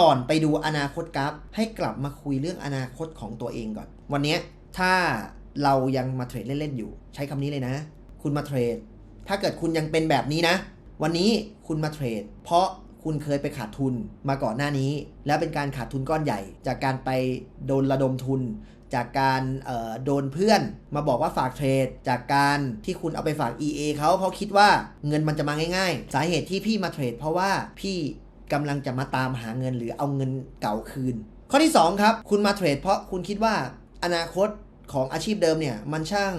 ก่อนไปดูอนาคตกราฟให้กลับมาคุยเรื่องอนาคตของตัวเองก่อน วันนี้ถ้าเรายังมาเทรดเล่นๆอยู่ ใช้คำนี้เลยนะ คุณมาเทรด ถ้าเกิดคุณยังเป็นแบบนี้นะ วันนี้คุณมาเทรด เพราะคุณเคยไปขาดทุนมาก่อนหน้านี้ แล้วเป็นการขาดทุนก้อนใหญ่ จากการไปโดนระดมทุน จากการเอ่อโดนเพื่อนมาบอกว่าฝากเทรด จากการที่คุณเอาไปฝาก EA เขาเพราะคิดว่าเงินมันจะมาง่าย ๆ สาเหตุที่พี่มาเทรดเพราะว่าพี่ กำลังจะมาตามหาเงินหรือเอาเงินเก่าคืน ข้อที่ 2 ครับ คุณมาเทรดเพราะคุณคิดว่าอนาคตของอาชีพเดิมเนี่ยมันช่าง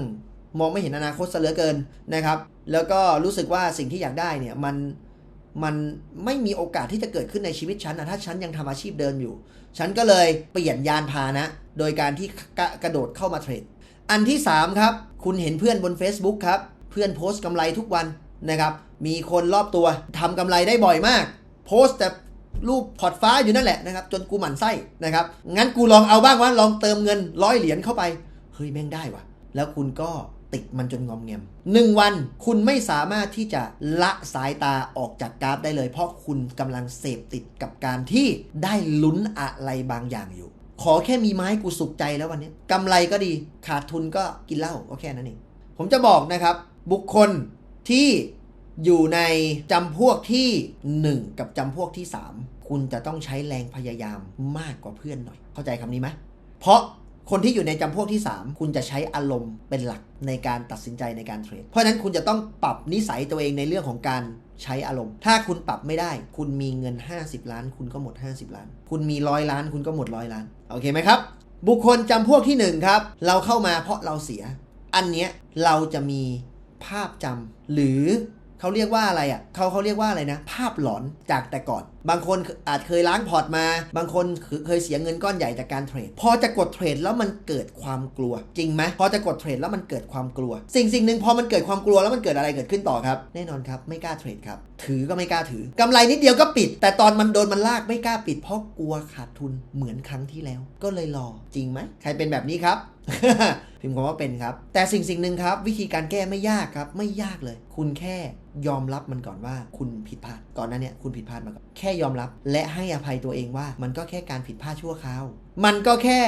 มองไม่เห็นอนาคตซะเหลือเกินนะครับ แล้วก็รู้สึกว่าสิ่งที่อยากได้เนี่ยมันมันไม่มีโอกาสที่จะเกิดขึ้นในชีวิตฉันนะถ้าฉันยังทำอาชีพเดิมอยู่ ฉันก็เลยเปลี่ยนยานพาหนะ โดยการที่กระกระโดดเข้ามาเทรด อันที่ 3 ครับ คุณเห็นเพื่อนบน Facebook ครับ เพื่อนโพสต์กำไรทุกวันนะครับ มีคนรอบตัวทำกำไรได้บ่อยมาก โพสต์แต่รูปพอร์ตฟ้าอยู่นั่นแหละนะครับจนกูหมั่นไส้นะครับงั้นกูลองเอาบ้างว่าลองเติมเงินร้อยเหรียญเข้าไปเฮ้ยแม่งได้ว่ะแล้วคุณก็ติดมันจนงอมแงมหนึ่งวันคุณไม่สามารถที่จะละสายตาออกจากกราฟได้เลย เพราะคุณกำลังเสพติดกับการที่ได้ลุ้นอะไรบางอย่างอยู่ ขอแค่มีไม้กูสุขใจแล้ววันนี้กำไรก็ดีขาดทุนก็กินเหล้าก็แค่นั้นเองผมจะบอกนะครับ บุคคลที่ อยู่ในจำพวกที่ 1 กับจำพวกที่ 3 คุณจะต้องใช้แรงพยายามมากกว่าเพื่อนหน่อย เข้าใจคำนี้ไหมเพราะคนที่อยู่ในจำพวกที่ 3 คุณจะใช้อารมณ์เป็นหลักในการตัดสินใจในการเทรด เพราะฉะนั้นคุณจะต้องปรับนิสัยตัวเองในเรื่องของการใช้อารมณ์ ถ้าคุณปรับไม่ได้ คุณมีเงิน 50 ล้าน คุณก็หมด 50 ล้าน คุณมีร้อยล้าน คุณก็หมดร้อยล้าน โอเคไหมครับ บุคคลจำพวกที่หนึ่งครับ เราเข้ามาเพราะเราเสีย อันเนี้ยเราจะมีภาพจำหรือ เขาเรียกว่าอะไรอะเขาเขาเรียกว่าอะไรนะ ภาพหลอนจากแต่ก่อน บางคนอาจเคยล้างพอร์ตมา บางคนเคยเสียเงินก้อนใหญ่จากการเทรด พอจะกดเทรดแล้วมันเกิดความกลัว จริงไหมพอจะกดเทรดแล้วมันเกิดความกลัว สิ่งสิ่งหนึ่งพอมันเกิดความกลัวแล้วมันเกิดอะไรเกิดขึ้นต่อครับ แน่นอนครับไม่กล้าเทรดครับ ถือก็ไม่กล้าถือกำไรนิดเดียวก็ปิด แต่ตอนมันโดนมันลากไม่กล้าปิด เพราะกลัวขาดทุนเหมือนครั้งที่แล้ว ก็เลยรอจริงไหมใครเป็นแบบนี้ครับ พิมพ์คำว่าเป็นครับ แต่สิ่งสิ่งหนึ่งครับ วิธีการแก้ไม่ยากครับ ไม่ยากเลย คุณแค่ยอมรับมันก่อนว่าคุณผิดพลาดก่อนหน้านี้คุณผิดพลาดมาก่อนแค่ยอมรับ และให้อภัยตัวเองว่า มันก็แค่การผิดพลาดชั่วคราว มันก็แค่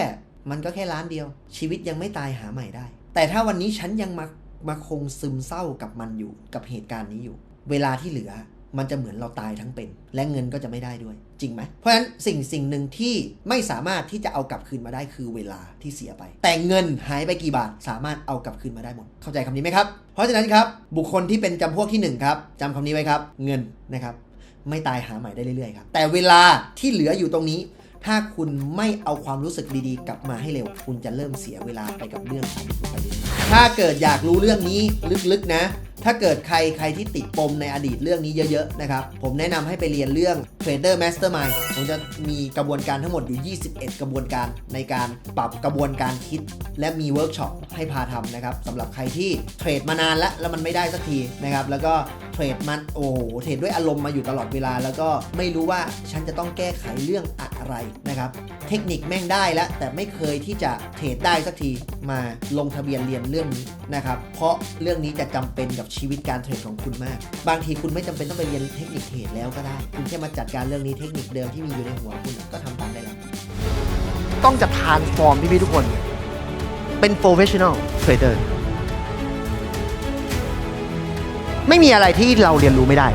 มันก็แค่ล้านเดียว ชีวิตยังไม่ตายหาใหม่ได้ แต่ถ้าวันนี้ฉันยังมามาคงซึมเศร้ากับมันอยู่กับเหตุการณ์นี้อยู่ เวลาที่เหลือ มันจะเหมือนเราตายทั้งเป็น และเงินก็จะไม่ได้ด้วย จริงไหม เพราะฉะนั้นสิ่งสิ่งหนึ่งที่ไม่สามารถที่จะเอากลับคืนมาได้คือเวลาที่เสียไป แต่เงินหายไปกี่บาทสามารถเอากลับคืนมาได้หมด เข้าใจคำนี้ไหมครับ เพราะฉะนั้นครับบุคคลที่เป็นจำพวกที่หนึ่งครับจำคำนี้ไว้ครับ เงินนะครับ ไม่ตายหาใหม่ได้เรื่อยๆครับแต่เวลาที่เหลืออยู่ตรงนี้ ถ้าคุณไม่เอาความรู้สึกดีๆ กลับมาให้เร็ว คุณจะเริ่มเสียเวลาไปกับเรื่องของไปเรื่อยๆถ้าเกิดอยากรู้เรื่องนี้ลึกๆนะ ถ้าเกิดใครใครที่ติดปมในอดีตเรื่องนี้เยอะๆนะครับ ผมแนะนำให้ไปเรียนเรื่อง Trader Mastermind ผมจะมีกระบวนการทั้งหมดอยู่ 21 กระบวนการในการปรับกระบวนการคิด และมีเวิร์กช็อปให้พาทำนะครับสำหรับใครที่เทรดมานานแล้วแล้วมันไม่ได้สักทีนะครับ แล้วก็ เทรดมันโอ้เทรดด้วยอารมณ์มาอยู่ตลอดเวลา แล้วก็ไม่รู้ว่าฉันจะต้องแก้ไขเรื่องอะไรนะครับ เทคนิคแม่งได้แล้ว แต่ไม่เคยที่จะเทรดได้สักทีมาลงทะเบียนเรียนเรื่องนี้นะครับเพราะเรื่องนี้จะจำเป็นกับชีวิตการเทรดของคุณมาก บางทีคุณไม่จำเป็นต้องไปเรียนเทคนิคเทรดแล้วก็ได้ คุณแค่มาจัดการเรื่องนี้เทคนิคเดิมที่มีอยู่ในหัวคุณก็ทำตามได้แล้วต้องจะ transform พี่ๆทุกคน เป็น professional trader ไม่มีอะไรที่เราเรียนรู้ไม่ได้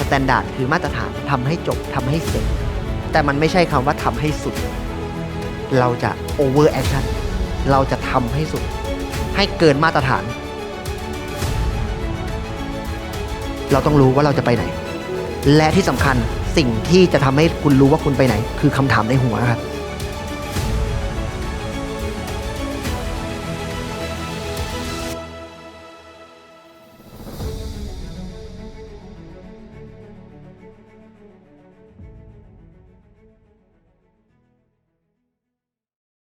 สแตนดาร์ดคือมาตรฐานทำให้จบทำให้เสร็จ แต่มันไม่ใช่คำว่าทำให้สุด เราจะ over action เราจะทำให้สุด ให้เกินมาตรฐาน เราต้องรู้ว่าเราจะไปไหน และที่สำคัญสิ่งที่จะทำให้คุณรู้ว่าคุณไปไหน คือคำถามในหัวครับ